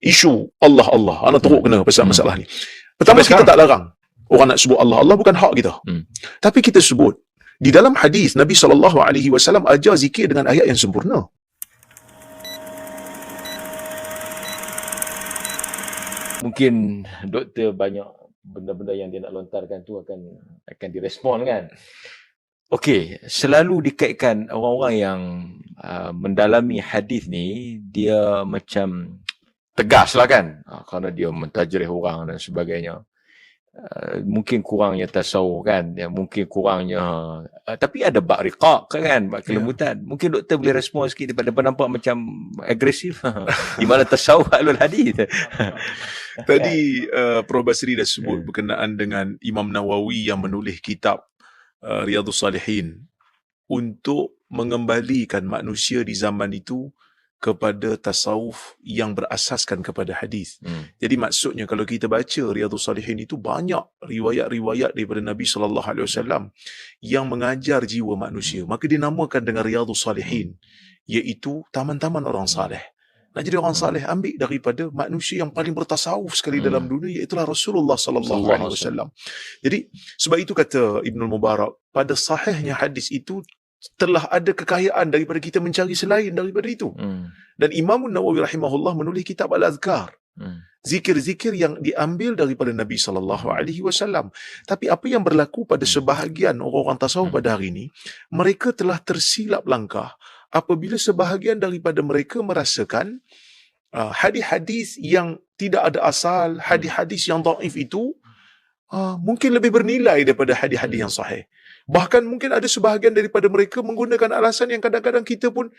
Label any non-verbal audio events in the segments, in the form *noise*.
isu Allah Allah. Anak teruk kena pasal Hmm. masalah ni. Pertama Sampai kita sekarang? tak larang orang nak sebut Allah. Allah bukan hak kita. Hmm. Tapi kita sebut di dalam hadis Nabi sallallahu alaihi wasallam ajar zikir dengan ayat yang sempurna. Mungkin doktor banyak benda-benda yang dia nak lontarkan tu akan akan direspon kan. Okey, selalu dikaitkan orang-orang yang uh, mendalami hadis ni dia macam tegas lah kan. Uh, kerana dia mentajrih orang dan sebagainya. Uh, mungkin kurangnya tasawuf kan. Ya mungkin kurangnya uh, tapi ada bak riqaq kan bak kelembutan. Mungkin doktor boleh respon sikit daripada nampak macam agresif. *laughs* Di mana tasawuf alul hadis. *laughs* Tadi uh, Prof. Basri dah sebut Hmm. berkenaan dengan Imam Nawawi yang menulis kitab uh, Riyadhus Salihin. Untuk mengembalikan manusia di zaman itu kepada tasawuf yang berasaskan kepada hadis. hmm. Jadi maksudnya kalau kita baca Riyadhus Salihin itu banyak riwayat-riwayat daripada Nabi sallallahu alaihi wasallam yang mengajar jiwa manusia. Maka dinamakan dengan Riyadhus Salihin iaitu taman-taman orang saleh. Nak jadi orang saleh ambil daripada manusia yang paling bertasawuf sekali Hmm. dalam dunia iaitu Rasulullah sallallahu alaihi wasallam. Jadi sebab itu kata Ibnu Mubarak pada sahihnya hadis itu telah ada kekayaan daripada kita mencari selain daripada itu. Hmm. Dan Imam Nawawi rahimahullah menulis kitab Al-Azkar Hmm. zikir-zikir yang diambil daripada Nabi sallallahu alaihi wasallam. Tapi apa yang berlaku pada sebahagian orang-orang tasawuf pada hari ini, mereka telah tersilap langkah apabila sebahagian daripada mereka merasakan uh, hadis-hadis yang tidak ada asal, hadis-hadis yang dhaif itu uh, mungkin lebih bernilai daripada hadis-hadis yang sahih. Bahkan mungkin ada sebahagian daripada mereka menggunakan alasan yang kadang-kadang kita pun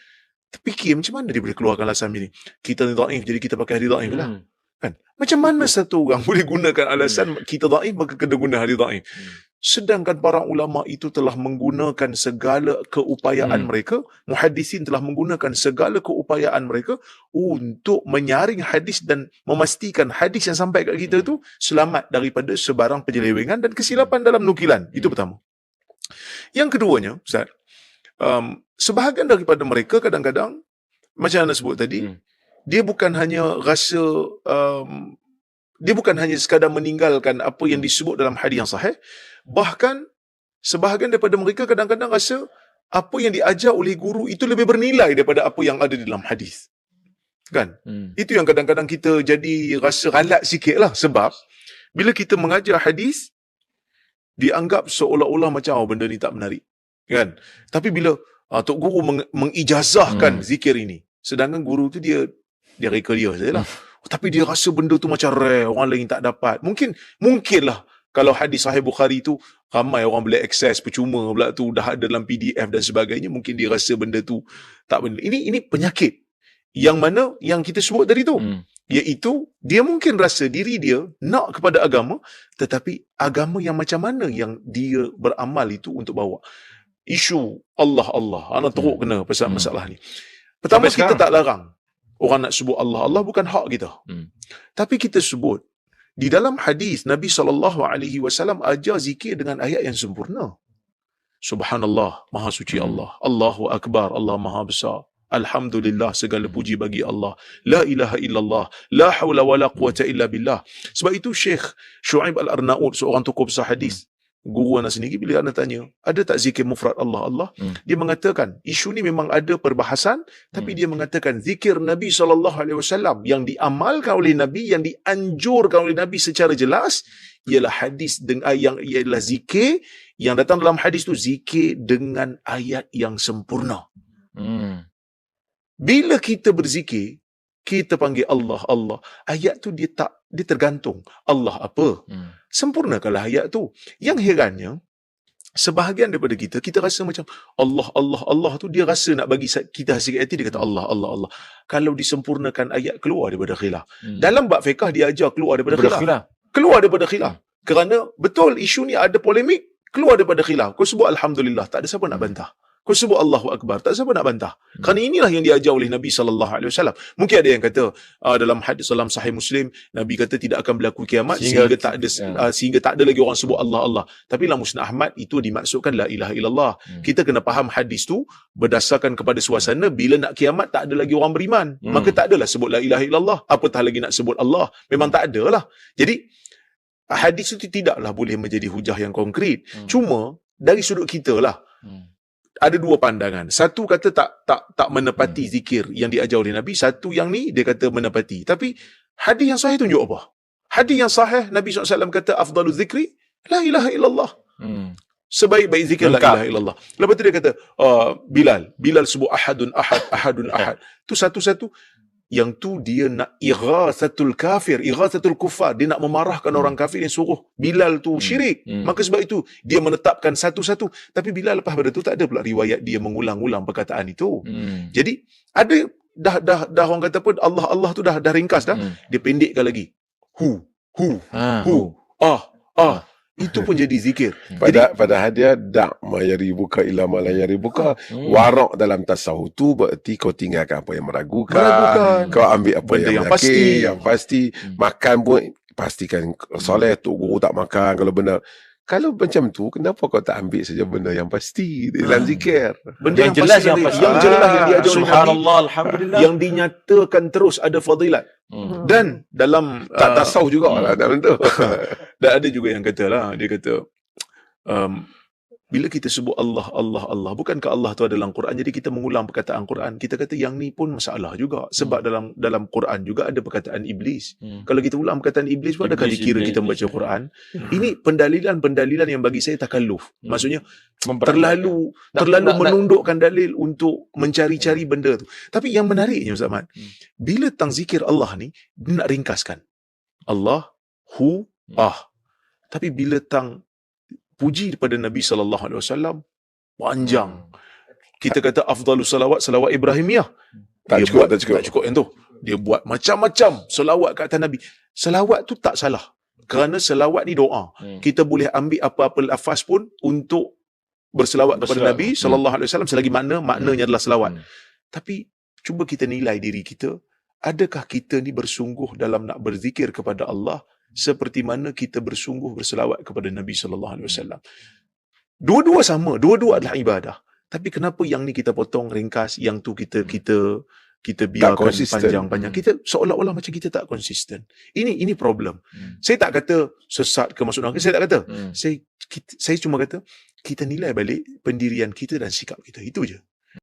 terfikir macam mana dia boleh keluarkan alasan ini. Kita ni dhaif jadi kita pakai hadis dhaif lah. Hmm. Kan? Macam mana satu orang *laughs* boleh gunakan alasan kita dhaif maka kena guna hadis dhaif. Hmm. Sedangkan para ulama itu telah menggunakan segala keupayaan Hmm. mereka, muhaddisin telah menggunakan segala keupayaan mereka untuk menyaring hadis dan memastikan hadis yang sampai kat kita tu selamat daripada sebarang penyelewengan dan kesilapan dalam nukilan. Itu pertama. Yang keduanya, Ustaz, um, sebahagian daripada mereka kadang-kadang macam anda sebut tadi, Hmm. dia bukan hanya rasa um, dia bukan hanya sekadar meninggalkan apa yang disebut dalam hadis yang sahih bahkan sebahagian daripada mereka kadang-kadang rasa apa yang diajar oleh guru itu lebih bernilai daripada apa yang ada di dalam hadis kan Hmm. itu yang kadang-kadang kita jadi rasa ralat sikit lah sebab bila kita mengajar hadis dianggap seolah-olah macam oh, benda ni tak menarik. Kan? Tapi bila uh, tok guru meng- mengijazahkan Hmm. zikir ini sedangkan guru tu dia dia reka dia sajalah. Oh, tapi dia rasa benda tu macam rare orang lain tak dapat. Mungkin mungkinlah kalau hadis sahih Bukhari tu ramai orang boleh akses percuma pula tu dah ada dalam PDF dan sebagainya mungkin dia rasa benda tu tak benda ini ini penyakit. Yang mana yang kita sebut tadi tu. Hmm. Iaitu dia mungkin rasa diri dia nak kepada agama tetapi agama yang macam mana yang dia beramal itu untuk bawa? Isu Allah Allah. Anak teruk kena pasal Hmm. masalah ni. Pertama Sampai kita sekarang? tak larang. Orang nak sebut Allah Allah bukan hak kita. Hmm. tapi kita sebut di dalam hadis Nabi sallallahu alaihi wasallam ajar zikir dengan ayat yang sempurna. Subhanallah maha suci Hmm. Allah. Allahu akbar Allah maha besar Alhamdulillah segala puji bagi Allah. La ilaha illallah. La hawla wa la quwata illa billah. Sebab itu Syekh Shu'aib Al-Arnaud, seorang tokoh besar hadis, guru anak sendiri, bila anak tanya, ada tak zikir mufrad Allah Allah? Hmm. Dia mengatakan, isu ni memang ada perbahasan, tapi Hmm. dia mengatakan zikir Nabi SAW yang diamalkan oleh Nabi, yang dianjurkan oleh Nabi secara jelas, ialah hadis dengan yang ialah zikir yang datang dalam hadis tu zikir dengan ayat yang sempurna. Hmm. Bila kita berzikir, kita panggil Allah, Allah. Ayat tu dia tak, dia tergantung. Allah apa? Hmm. Sempurnakanlah ayat tu. Yang herannya, sebahagian daripada kita, kita rasa macam Allah, Allah, Allah tu dia rasa nak bagi kita hasil hati, dia kata Allah, Allah, Allah. Kalau disempurnakan ayat, keluar daripada khilaf. Hmm. Dalam bab fiqah, dia ajar keluar daripada Daripada khilaf. khilaf. Keluar daripada khilaf. Kerana betul isu ni ada polemik, keluar daripada khilaf. Kau sebut Alhamdulillah, tak ada siapa nak bantah. Kau sebut Allahu Akbar. Tak siapa nak bantah. Hmm. Kerana inilah yang diajar oleh Nabi sallallahu alaihi wasallam. Mungkin ada yang kata uh, dalam hadis dalam sahih Muslim Nabi kata tidak akan berlaku kiamat Sehingga- sehingga, tak ada ya. uh, sehingga tak ada lagi orang sebut Allah Allah. Tapi dalam Musnad Ahmad itu dimaksudkan la ilaha illallah. Hmm. Kita kena faham hadis tu berdasarkan kepada suasana bila nak kiamat tak ada lagi orang beriman. Hmm. Maka tak adalah sebut la ilaha illallah. Apatah lagi nak sebut Allah. Memang tak ada lah. Jadi hadis itu tidaklah boleh menjadi hujah yang konkret. Hmm. Cuma dari sudut kita lah Hmm. Ada dua pandangan. Satu kata tak tak tak menepati Hmm. zikir yang diajar oleh Nabi. Satu yang ni dia kata menepati. Tapi hadis yang sahih tunjuk apa? Hadis yang sahih Nabi SAW kata afdalu zikri la ilaha illallah. Hmm. Sebaik-baik zikir la Lengkap. ilaha illallah. Lepas tu dia kata uh, Bilal, Bilal sebut ahadun ahad, ahadun ahad. Tu satu-satu yang tu dia nak ighathatul kafir, ighathatul kufar. Dia nak memarahkan orang kafir yang suruh Bilal tu Hmm. syirik. Hmm. Maka sebab itu dia menetapkan satu-satu. Tapi Bilal lepas pada tu tak ada pula riwayat dia mengulang-ulang perkataan itu. Hmm. Jadi ada dah dah dah orang kata pun Allah Allah tu dah dah ringkas dah. Hmm. Dia pendekkan lagi. Hu, hu, Ah. hu, ah, ah. Itu pun jadi zikir. Pada pada hadiah dak mayari buka ila malayari buka. Hmm. Warak dalam tasawuf tu berarti kau tinggalkan apa yang meragukan. Meragukan. Kau ambil apa Benda yang, yang yakin, pasti. yang pasti. Hmm. Makan pun pastikan soleh tu guru tak makan kalau benar. Kalau macam tu, kenapa kau tak ambil saja benda yang pasti dalam zikir? Benda Yang jelas, pasti yang pasti. yang jelas yang diajar oleh Nabi Subhanallah, Alhamdulillah. yang dinyatakan terus ada fadilat Hmm. dan dalam Tak uh, tasawuf juga lah dalam tu. *laughs* dan ada juga yang kata lah dia kata um, bila kita sebut Allah Allah Allah bukankah Allah tu ada dalam Quran jadi kita mengulang perkataan Quran kita kata yang ni pun masalah juga sebab dalam dalam Quran juga ada perkataan iblis Hmm. kalau kita ulang perkataan iblis pun adakah dikira iblis, kita membaca iblis. Quran *laughs* ini pendalilan-pendalilan yang bagi saya takalluf Hmm. maksudnya terlalu terlalu nak- menundukkan dalil untuk mencari-cari benda tu. Tapi yang menariknya Ustaz Ahmad, Hmm. bila tentang zikir Allah ni, nak ringkaskan. Allah, hu, Hmm. ah. Tapi bila tentang puji daripada Nabi sallallahu alaihi wasallam panjang. Kita kata afdalus salawat salawat Ibrahimiyah. Tak Dia cukup, buat, tak cukup. Tak cukup yang tu. Dia buat macam-macam selawat ke atas Nabi. Selawat tu tak salah. Kerana selawat ni doa Hmm. kita boleh ambil apa-apa lafaz pun untuk berselawat kepada Berselawat. Nabi Hmm. sallallahu alaihi wasallam selagi makna maknanya adalah selawat. Hmm. Tapi cuba kita nilai diri kita, adakah kita ni bersungguh dalam nak berzikir kepada Allah seperti mana kita bersungguh berselawat kepada Nabi sallallahu alaihi wasallam. Dua-dua sama, dua-dua adalah ibadah. Tapi kenapa yang ni kita potong ringkas, yang tu kita kita kita biarkan konsisten. panjang-panjang. Hmm. Kita seolah-olah macam kita tak konsisten. Ini ini problem. Hmm. Saya tak kata sesat ke masuk neraka, saya tak kata. Hmm. Saya kita, saya cuma kata kita nilai balik pendirian kita dan sikap kita. Itu je.